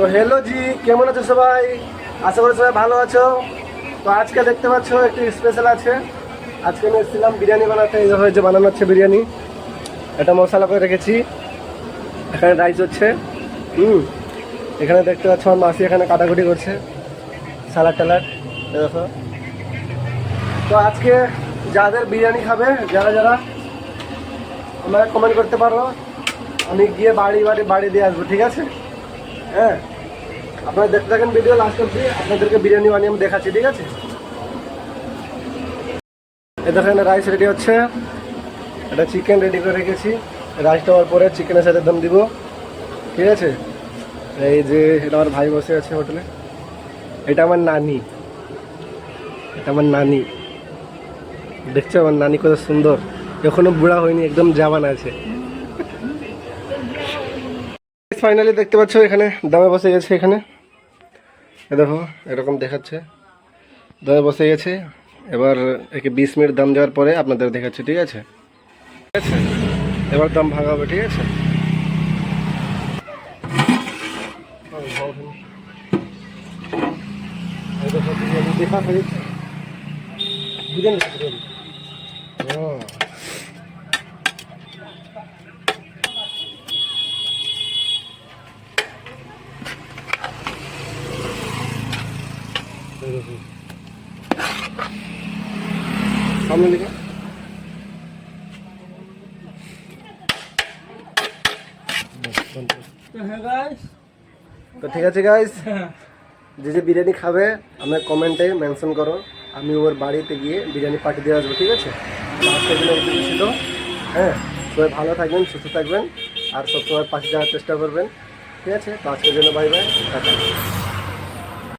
তো হ্যালো জি কেমন আছো সবাই? আশা করি সবাই ভালো আছো। তো আজকে দেখতে পাচ্ছ, একটি স্পেশাল আছে। আজকে আমি এসেছিলাম বিরিয়ানি বানাতে, এই যে বানানো হচ্ছে বিরিয়ানি। এটা মশলা করে রেখেছি। এখানে রাইস হচ্ছে। হুম, এখানে দেখতে পাচ্ছ আমার মাসি এখানে কাটাকুটি করছে। সালাড টালাড দেখো। তো আজকে যাদের বিরিয়ানি খাবে, যারা যারা, আমাকে কমেন্ট করতে পারো। আমি গিয়ে বাড়ি বাড়ি বাড়ি দিয়ে আসব, ঠিক আছে? হ্যাঁ। আপনারা দেখতে থাকেন ভিডিও লাস্ট অব্দি আপনাদেরকে বিরিয়ানি বানিয়ে আমি দেখাচ্ছি, ঠিক আছে? এই দেখেন রাইস রেডি হচ্ছে। এটা চিকেন রেডি করে রেখেছি। রাইস দেওয়ার পরে চিকেনের সাথে দম দিব। ঠিক আছে? এই যে, এটা আমার ভাই বসে আছে হোটেলে। এটা আমার নানি। এটা আমার নানি। দেখছ, আমার নানি কত সুন্দর। এখনও বুড়া হয়নি, একদম জাবান আছে। ফাইনালি দেখতে পাচ্ছ এখানে, দামে বসে গেছে এখানে। দেখো, এরকম দেখাচ্ছে। দামে বসে গেছে। এবার একে বিশ মিনিট দাম দেওয়ার পরে আপনাদের দেখাচ্ছে, ঠিক আছে? এবার দাম ভাঙা হবে ঠিক আছে? দেখো বিরিয়ানি দেখা হয়েছে বিরিয়ানি বিরিয়ানি ও সামনে দিকে। তো ঠিক আছে গাইস যে যে বিরিয়ানি খাবে আমাকে কমেন্টে মেনশন করো। আমি ওর বাড়িতে গিয়ে বিরিয়ানি পাঠিয়ে দিয়ে আসব ঠিক আছে? ছিল। হ্যাঁ সবাই ভালো থাকবেন সুস্থ থাকবেন। আর সবসময় পাশে যাওয়ার চেষ্টা করবেন। ঠিক আছে? তো আজকের জন্য বাই বাই টাটা।